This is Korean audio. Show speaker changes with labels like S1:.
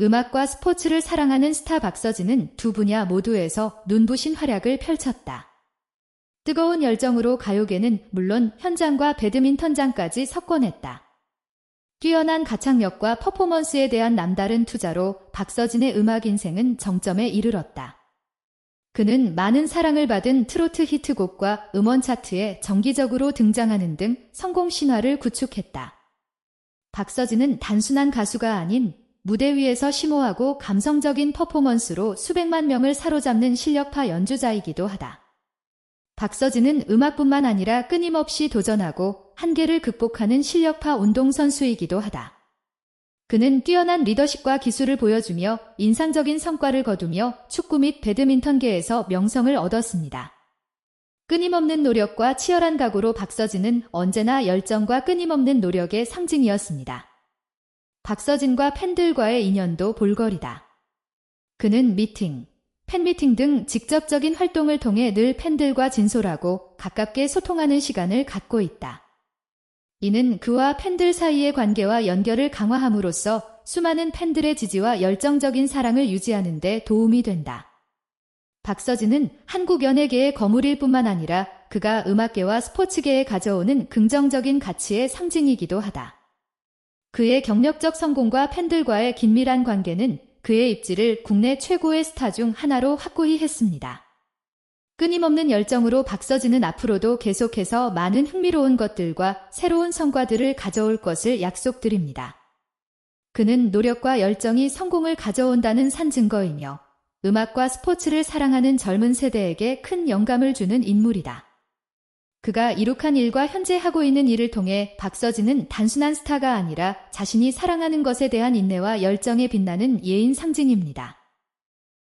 S1: 음악과 스포츠를 사랑하는 스타 박서진은 두 분야 모두에서 눈부신 활약을 펼쳤다. 뜨거운 열정으로 가요계는 물론 현장과 배드민턴장까지 석권했다. 뛰어난 가창력과 퍼포먼스에 대한 남다른 투자로 박서진의 음악 인생은 정점에 이르렀다. 그는 많은 사랑을 받은 트로트 히트곡과 음원 차트에 정기적으로 등장하는 등 성공 신화를 구축했다. 박서진은 단순한 가수가 아닌 무대 위에서 심오하고 감성적인 퍼포먼스로 수백만 명을 사로잡는 실력파 연주자이기도 하다. 박서진은 음악뿐만 아니라 끊임없이 도전하고 한계를 극복하는 실력파 운동선수이기도 하다. 그는 뛰어난 리더십과 기술을 보여주며 인상적인 성과를 거두며 축구 및 배드민턴계에서 명성을 얻었습니다. 끊임없는 노력과 치열한 각오로 박서진은 언제나 열정과 끊임없는 노력의 상징이었습니다. 박서진과 팬들과의 인연도 볼거리다. 그는 미팅, 팬미팅 등 직접적인 활동을 통해 늘 팬들과 진솔하고 가깝게 소통하는 시간을 갖고 있다. 이는 그와 팬들 사이의 관계와 연결을 강화함으로써 수많은 팬들의 지지와 열정적인 사랑을 유지하는 데 도움이 된다. 박서진은 한국 연예계의 거물일 뿐만 아니라 그가 음악계와 스포츠계에 가져오는 긍정적인 가치의 상징이기도 하다. 그의 경력적 성공과 팬들과의 긴밀한 관계는 그의 입지를 국내 최고의 스타 중 하나로 확고히 했습니다. 끊임없는 열정으로 박서진은 앞으로도 계속해서 많은 흥미로운 것들과 새로운 성과들을 가져올 것을 약속드립니다. 그는 노력과 열정이 성공을 가져온다는 산 증거이며 음악과 스포츠를 사랑하는 젊은 세대에게 큰 영감을 주는 인물이다. 그가 이룩한 일과 현재 하고 있는 일을 통해 박서진은 단순한 스타가 아니라 자신이 사랑하는 것에 대한 인내와 열정에 빛나는 예인 상징입니다.